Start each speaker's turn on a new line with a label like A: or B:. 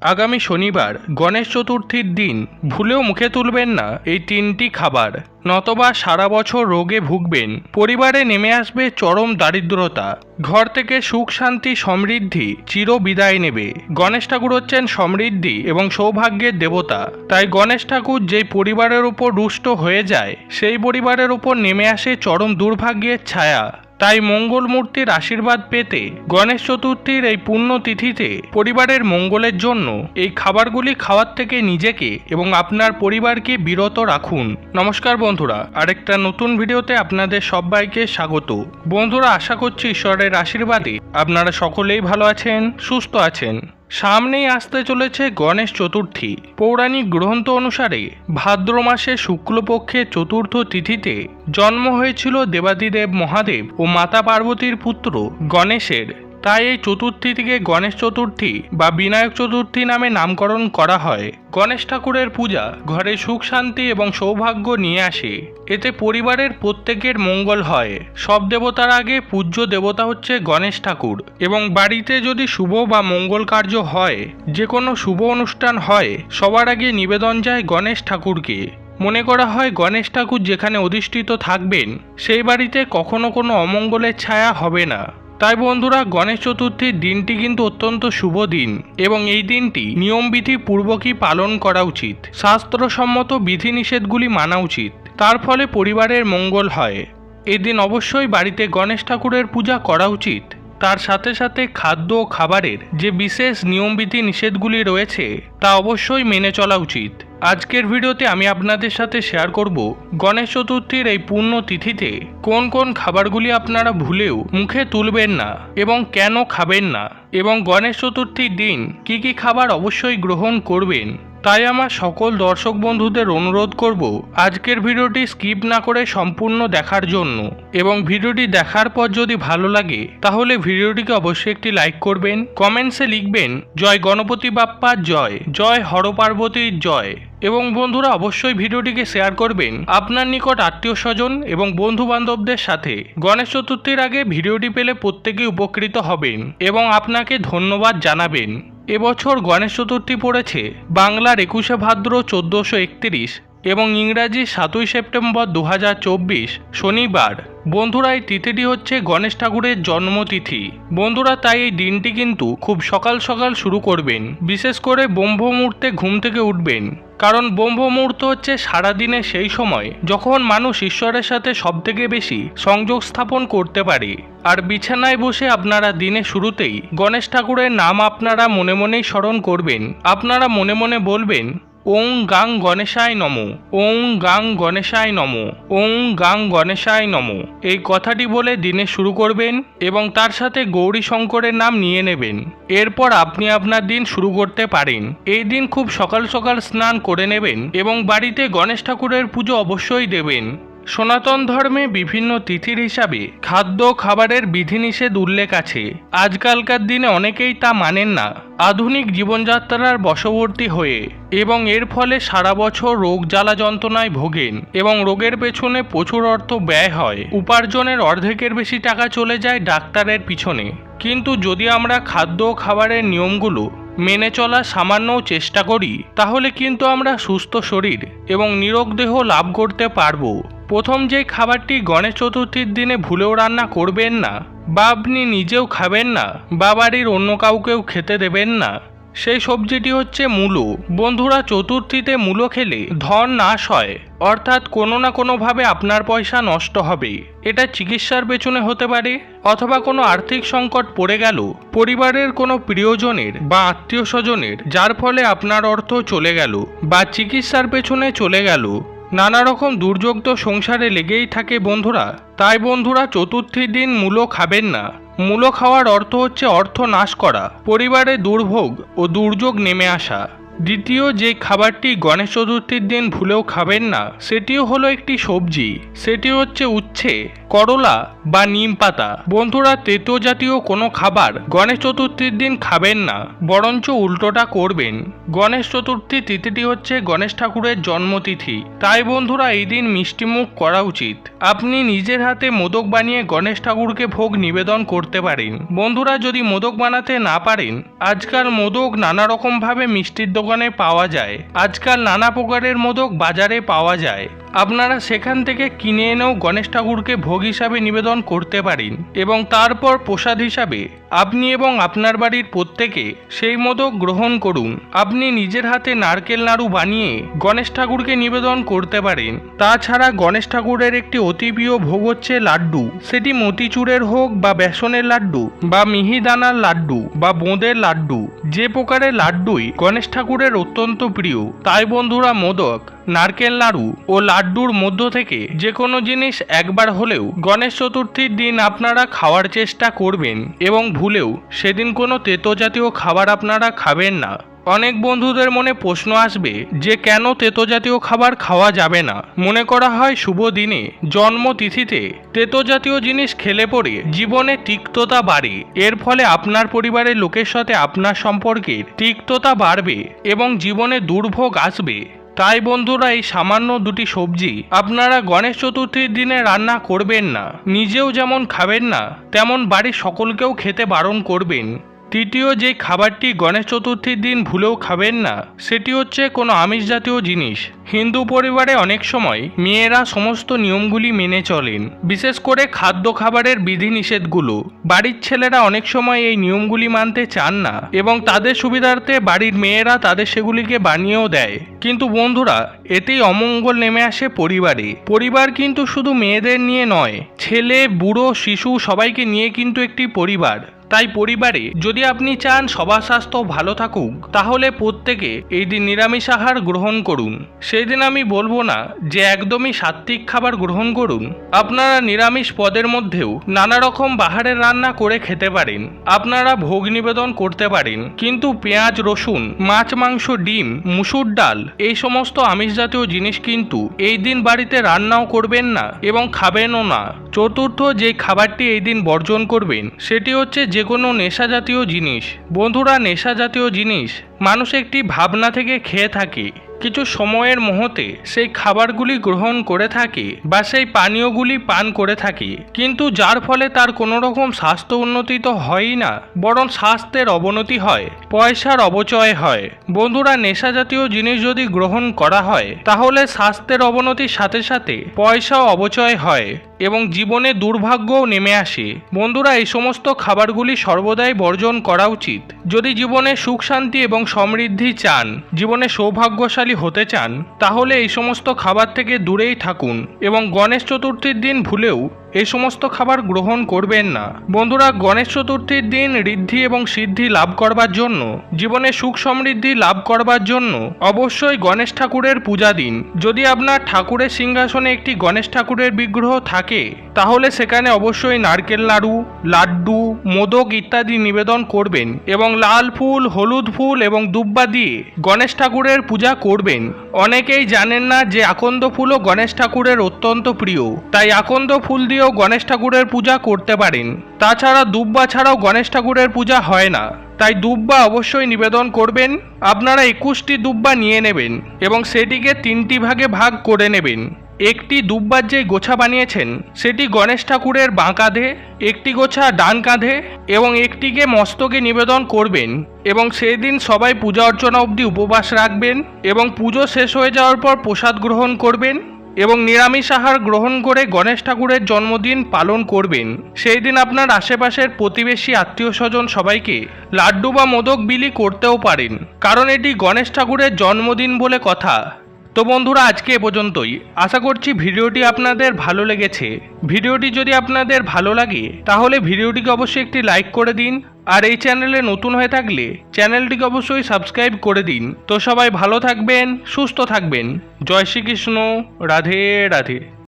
A: আগামী শনিবার গণেশ চতুর্থীর দিন ভুলেও মুখে তুলবেন না এই তিনটি খাবার। নতবা সারা বছর রোগে ভুগবেন। পরিবারে নেমে আসবে চরম দারিদ্রতা। ঘর থেকে সুখ, শান্তি, সমৃদ্ধি চির বিদায় নেবে। গণেশ ঠাকুর হচ্ছেন সমৃদ্ধি এবং সৌভাগ্যের দেবতা। তাই গণেশ ঠাকুর যেই পরিবারের উপর রুষ্ট হয়ে যায়, সেই পরিবারের উপর নেমে আসে চরম দুর্ভাগ্যের ছায়া। তাই মঙ্গল মূর্তির আশীর্বাদ পেতে গণেশ চতুর্থীর এই তিথিতে পরিবারের মঙ্গলের জন্য এই খাবারগুলি খাওয়ার থেকে নিজেকে এবং আপনার পরিবারকে বিরত রাখুন। নমস্কার বন্ধুরা, আরেকটা নতুন ভিডিওতে আপনাদের সবাইকে স্বাগত। বন্ধুরা, আশা করছি ঈশ্বরের আশীর্বাদে আপনারা সকলেই ভালো আছেন, সুস্থ আছেন। সামনেই আসতে চলেছে গণেশ চতুর্থী। পৌরাণিক গ্রন্থ অনুসারে ভাদ্র মাসে শুক্লপক্ষের চতুর্থ তিথিতে জন্ম হয়েছিল দেবাদিদেব মহাদেব ও মাতা পার্বতীর পুত্র গণেশের। তাই এই চতুর্থীটিকে গণেশ চতুর্থী বা বিনায়ক চতুর্থী নামে নামকরণ করা হয়। গণেশ ঠাকুরের পূজা ঘরে সুখ শান্তি এবং সৌভাগ্য নিয়ে আসে। এতে পরিবারের প্রত্যেকের মঙ্গল হয়। সব দেবতার আগে পূজ্য দেবতা হচ্ছে গণেশ ঠাকুর এবং বাড়িতে যদি শুভ বা মঙ্গল কার্য হয়, যে কোনো শুভ অনুষ্ঠান হয়, সবার আগে নিবেদন যায় গণেশ ঠাকুরকে। মনে করা হয় গণেশ ঠাকুর যেখানে অধিষ্ঠিত থাকবেন, সেই বাড়িতে কখনো কোনো অমঙ্গলের ছায়া হবে না। তাই বন্ধুরা, গণেশ চতুর্থীর দিনটি কিন্তু অত্যন্ত শুভ দিন এবং এই দিনটি নিয়মবিধি পূর্বকই পালন করা উচিত। শাস্ত্রসম্মত বিধিনিষেধগুলি মানা উচিত। তার ফলে পরিবারের মঙ্গল হয়। এদিন অবশ্যই বাড়িতে গণেশ ঠাকুরের পূজা করা উচিত। তার সাথে সাথে খাদ্য ও খাবারের যে বিশেষ নিয়মবিধি নিষেধগুলি রয়েছে, তা অবশ্যই মেনে চলা উচিত। আজকের ভিডিওতে আমি আপনাদের সাথে শেয়ার করব গণেশ চতুর্থীর এই পূর্ণ তিথিতে কোন কোন খাবারগুলি আপনারা ভুলেও মুখে তুলবেন না এবং কেন খাবেন না এবং গণেশ চতুর্থীর দিন কি কি খাবার অবশ্যই গ্রহণ করবেন তাই আমার সকল দর্শক বন্ধুদের অনুরোধ করব আজকের ভিডিওটি স্কিপ না করে সম্পূর্ণ দেখার জন্য। এবং ভিডিওটি দেখার পর যদি ভালো লাগে, তাহলে ভিডিওটিকে অবশ্যই একটি লাইক করবেন, কমেন্টসে লিখবেন, জয় গণপতি বাপ্পা, জয় জয় হরপার্বতীর জয়। এবং বন্ধুরা অবশ্যই ভিডিওটিকে শেয়ার করবেন আপনার নিকট আত্মীয় স্বজন এবং বন্ধু বান্ধবদের সাথে। গণেশ চতুর্থীর আগে ভিডিওটি পেলে প্রত্যেকেই উপকৃত হবেন এবং আপনাকে ধন্যবাদ জানাবেন। এবছর গণেশ চতুর্থী পড়েছে বাংলার একুশে ভাদ্র চোদ্দোশো একত্রিশ এবং ইংরাজি সাতই সেপ্টেম্বর দু হাজার চব্বিশ শনিবার। বন্ধুরা, এই তিথিটি হচ্ছে গণেশ ঠাকুরের জন্মতিথি। বন্ধুরা, তাই এই দিনটি কিন্তু খুব সকাল সকাল শুরু করবেন। বিশেষ করে ব্রহ্ম মুহূর্তে ঘুম থেকে উঠবেন। কারণ ব্রহ্ম মুহূর্ত হচ্ছে সারাদিনে সেই সময় যখন মানুষ ঈশ্বরের সাথে সবথেকে বেশি সংযোগ স্থাপন করতে পারে। আর বিছানায় বসে আপনারা দিনে শুরুতেই গণেশ ঠাকুরের নাম আপনারা মনে মনেই স্মরণ করবেন। আপনারা মনে মনে বলবেন ওং গাং গণেশায় নম, ওং গাং গণেশায় নম, ওং গাং গণেশায় নম। এই কথাটি বলে দিনে শুরু করবেন এবং তার সাথে গৌরী শঙ্করের নাম নিয়ে নেবেন। এরপর আপনি আপনার দিন শুরু করতে পারেন। এই দিন খুব সকাল সকাল স্নান করে নেবেন এবং বাড়িতে গণেশ ঠাকুরের পুজো অবশ্যই দেবেন। সনাতন ধর্মে বিভিন্ন তিথির হিসাবে খাদ্য খাবারের বিধিনিষেধ উল্লেখ আছে। আজকালকার দিনে অনেকেই তা মানেন না। আধুনিক জীবনযাত্রার বশবর্তী হয়ে এবং এর ফলে সারা বছর রোগ জ্বালা যন্ত্রণায় ভোগেন এবং রোগের পেছনে প্রচুর অর্থ ব্যয় হয়। উপার্জনের অর্ধেকের বেশি টাকা চলে যায় ডাক্তারের পিছনে। কিন্তু যদি আমরা খাদ্য খাবারের নিয়মগুলো মেনে চলার সামান্যও চেষ্টা করি, তাহলে কিন্তু আমরা সুস্থ শরীর এবং নিরোগ দেহ লাভ করতে পারব। প্রথম যে খাবারটি গণেশ চতুর্থীর দিনে ভুলেও রান্না করবেন না, বা আপনি নিজেও খাবেন না, বা বাড়ির অন্য কাউকেও খেতে দেবেন না, সেই সবজিটি হচ্ছে মূলো। বন্ধুরা, চতুর্থীতে মূলো খেলে ধন নাশ হয়, অর্থাৎ কোনো না কোনোভাবে আপনার পয়সা নষ্ট হবে। এটা চিকিৎসার পেছনে হতে পারে, অথবা কোনো আর্থিক সংকট পড়ে গেল, পরিবারের কোনো প্রিয়জনের বা আত্মীয় স্বজনের, যার ফলে আপনার অর্থ চলে গেল, বা চিকিৎসার পেছনে চলে গেল। নানা রকম দুর্যোগ তো সংসারে লেগেই থাকে বন্ধুরা। তাই বন্ধুরা চতুর্থী দিন মূলো খাবেন না। মূলো খাওয়ার অর্থ হচ্ছে অর্থ নাশ করা, পরিবারে দুর্ভোগ ও দুর্যোগ নেমে আসা। দ্বিতীয় যে খাবারটি গণেশ চতুর্থীর দিন ভুলেও খাবেন না, সেটিও হলো একটি সবজি। সেটি হচ্ছে উচ্ছে, করলা বা নিম পাতা। বন্ধুরা, তেতো জাতীয় কোনো খাবার গণেশ চতুর্থীর দিন খাবেন না, বরঞ্চ উল্টোটা করবেন। গণেশ চতুর্থী তিথিটি হচ্ছে গণেশ ঠাকুরের জন্মতিথি। তাই বন্ধুরা, এই দিন মিষ্টিমুখ করা উচিত। আপনি নিজের হাতে মোদক বানিয়ে গণেশ ঠাকুরকে ভোগ নিবেদন করতে পারেন। বন্ধুরা, যদি মোদক বানাতে না পারেন, আজকাল মোদক নানা রকমভাবে মিষ্টির দোকানে পাওয়া যায়। আজকাল নানা প্রকারের মোদক বাজারে পাওয়া যায়। আপনারা সেখান থেকে কিনে এনেও গণেশ ঠাকুরকে ভোগ হিসাবে নিবেদন করতে পারেন এবং তারপর প্রসাদ হিসাবে আপনি এবং আপনার বাড়ির প্রত্যেকে সেই মোদক গ্রহণ করুন। আপনি নিজের হাতে নারকেল নাড়ু বানিয়ে গণেশ ঠাকুরকে নিবেদন করতে পারেন। তাছাড়া গণেশ ঠাকুরের একটি অতি প্রিয় ভোগ হচ্ছে লাড্ডু। সেটি মতিচুরের হোক বা বেসনের লাড্ডু বা মিহিদানার লাড্ডু বা বোঁদের লাড্ডু, যে প্রকারের লাড্ডুই গণেশ ঠাকুরের অত্যন্ত প্রিয়। তাই বন্ধুরা, মোদক, নারকেল নাড়ু ও লাড্ডুর মধ্য থেকে যে কোনো জিনিস একবার হলেও গণেশ চতুর্থীর দিন আপনারা খাওয়ার চেষ্টা করবেন এবং ভুলেও সেদিন কোনো তেতো জাতীয় খাবার আপনারা খাবেন না। অনেক বন্ধুদের মনে প্রশ্ন আসবে যে কেন তেতো জাতীয় খাবার খাওয়া যাবে না? মনে করা হয় শুভ দিনে, জন্মতিথিতে তেতো জাতীয় জিনিস খেলে পড়ে জীবনে তিক্ততা বাড়ে। এর ফলে আপনার পরিবারের লোকের সাথে আপনার সম্পর্কের তিক্ততা বাড়বে এবং জীবনে দুর্ভোগ আসবে। তাই বন্ধুরা, এই সামান্য দুটি সবজি আপনারা গণেশ চতুর্থীর দিনে রান্না করবেন না, নিজেও যেমন খাবেন না, তেমন বাড়ির সকলকেও খেতে বারণ করবেন। তৃতীয় যে খাবারটি গণেশ চতুর্থীর দিন ভুলেও খাবেন না, সেটি হচ্ছে কোনো আমিষ জাতীয় জিনিস। হিন্দু পরিবারে অনেক সময় মেয়েরা সমস্ত নিয়মগুলি মেনে চলেন, বিশেষ করে খাদ্য খাবারের বিধিনিষেধগুলো। বাড়ির ছেলেরা অনেক সময় এই নিয়মগুলি মানতে চান না এবং তাদের সুবিধার্থে বাড়ির মেয়েরা তাদের সেগুলিকে বানিয়েও দেয়। কিন্তু বন্ধুরা, এতেই অমঙ্গল নেমে আসে পরিবারে। পরিবার কিন্তু শুধু মেয়েদের নিয়ে নয়, ছেলে, বুড়ো, শিশু সবাইকে নিয়ে কিন্তু একটি পরিবার। তাই পরিবারে যদি আপনি চান সবার স্বাস্থ্য ভালো থাকুক, তাহলে প্রত্যেকে এই দিন নিরামিষ আহার গ্রহণ করুন। সেই দিন আমি বলব না যে একদমই সাত্ত্বিক খাবার গ্রহণ করুন। আপনারা নিরামিষ পদের মধ্যেও নানা রকম বাহারের রান্না করে খেতে পারেন। আপনারা ভোগ নিবেদন করতে পারেন। কিন্তু পেঁয়াজ, রসুন, মাছ, মাংস, ডিম, মুসুর ডাল, এই সমস্ত আমিষ জাতীয় জিনিস কিন্তু এই দিন বাড়িতে রান্নাও করবেন না এবং খাবেনও না। চতুর্থ যে খাবারটি এই দিন বর্জন করবেন, সেটি হচ্ছে যে কোনো নেশা জাতীয় জিনিস বন্ধুরা নেশা জাতীয় জিনিস মানুষ একটি ভাবনা থেকে খেয়ে থাকে। কিছু সময়ের মুহূর্তে সেই খাবারগুলি গ্রহণ করে থাকে বা সেই পানীয়গুলি পান করে থাকে। কিন্তু যার ফলে তার কোনো রকম স্বাস্থ্য উন্নতি তো হয়ই না, বরং স্বাস্থ্যের অবনতি হয়, পয়সার অবচয় হয়। বন্ধুরা নেশা জাতীয় জিনিস যদি গ্রহণ করা হয়, তাহলে স্বাস্থ্যের অবনতির সাথে সাথে পয়সাও অবচয় হয় এবং জীবনে দুর্ভাগ্যও নেমে আসে। বন্ধুরা, এই সমস্ত খাবারগুলি সর্বদাই বর্জন করা উচিত। যদি জীবনে সুখ শান্তি এবং সমৃদ্ধি চান, জীবনে সৌভাগ্যশালী হতে চান তাহলে এই সমস্ত খাবার থেকে দূরেই থাকুন এবং গণেশ চতুর্থীর দিন ভুলেও এই সমস্ত খাবার গ্রহণ করবেন না। বন্ধুরা, গণেশ চতুর্থীর দিন ঋদ্ধি এবং সিদ্ধি লাভ করবার জন্য, জীবনে সুখ সমৃদ্ধি লাভ করবার জন্য অবশ্যই গণেশ ঠাকুরের পূজা দিন। যদি আপনার ঠাকুরের সিংহাসনে একটি গণেশ ঠাকুরের বিগ্রহ থাকে, তাহলে সেখানে অবশ্যই নারকেল নাড়ু লাড্ডু, মোদক ইত্যাদি নিবেদন করবেন এবং লাল ফুল, হলুদ ফুল এবং দুব্বা দিয়ে গণেশ ঠাকুরের পূজা করবেন। অনেকেই জানেন না যে আকন্দ ফুলও গণেশ ঠাকুরের অত্যন্ত প্রিয়। তাই আকন্দ ফুল দিয়েও গণেশ ঠাকুরের পূজা করতে পারেন। তাছাড়া দুব্বা ছাড়াও গণেশ ঠাকুরের পূজা হয় না। তাই দুব্বা অবশ্যই নিবেদন করবেন, আপনারা একুশটি দুব্বা নিয়ে নেবেন এবং সেটিকে তিনটি ভাগে ভাগ করে নেবেন। একটি দুব্বার যে গোছা বানিয়েছেন, সেটি গণেশ ঠাকুরের বাঁ কাঁধে, একটি গোছা ডান কাঁধে এবং একটিকে মস্তকে নিবেদন করবেন এবং সেই দিন সবাই পূজা অর্চনা অবধি উপবাস রাখবেন এবং পুজো শেষ হয়ে যাওয়ার পর প্রসাদ গ্রহণ করবেন এবং নিরামিষ আহার গ্রহণ করে গণেশ ঠাকুরের জন্মদিন পালন করবেন। সেই দিন আপনার আশেপাশের প্রতিবেশী, আত্মীয় স্বজন সবাইকে লাড্ডু বা মোদক বিলি করতেও পারেন। কারণ এটি গণেশ ঠাকুরের জন্মদিন বলে কথা। তো বন্ধুরা, আজকে এ পর্যন্তই। আশা করছি ভিডিওটি আপনাদের ভালো লেগেছে। ভিডিওটি যদি আপনাদের ভালো লাগে, তাহলে ভিডিওটিকে অবশ্যই একটি লাইক করে দিন। আর এই চ্যানেলে নতুন হয়ে থাকলে, চ্যানেলটিকে অবশ্যই সাবস্ক্রাইব করে দিন। তো সবাই ভালো থাকবেন, সুস্থ থাকবেন। জয় শ্রীকৃষ্ণ। রাধে রাধে।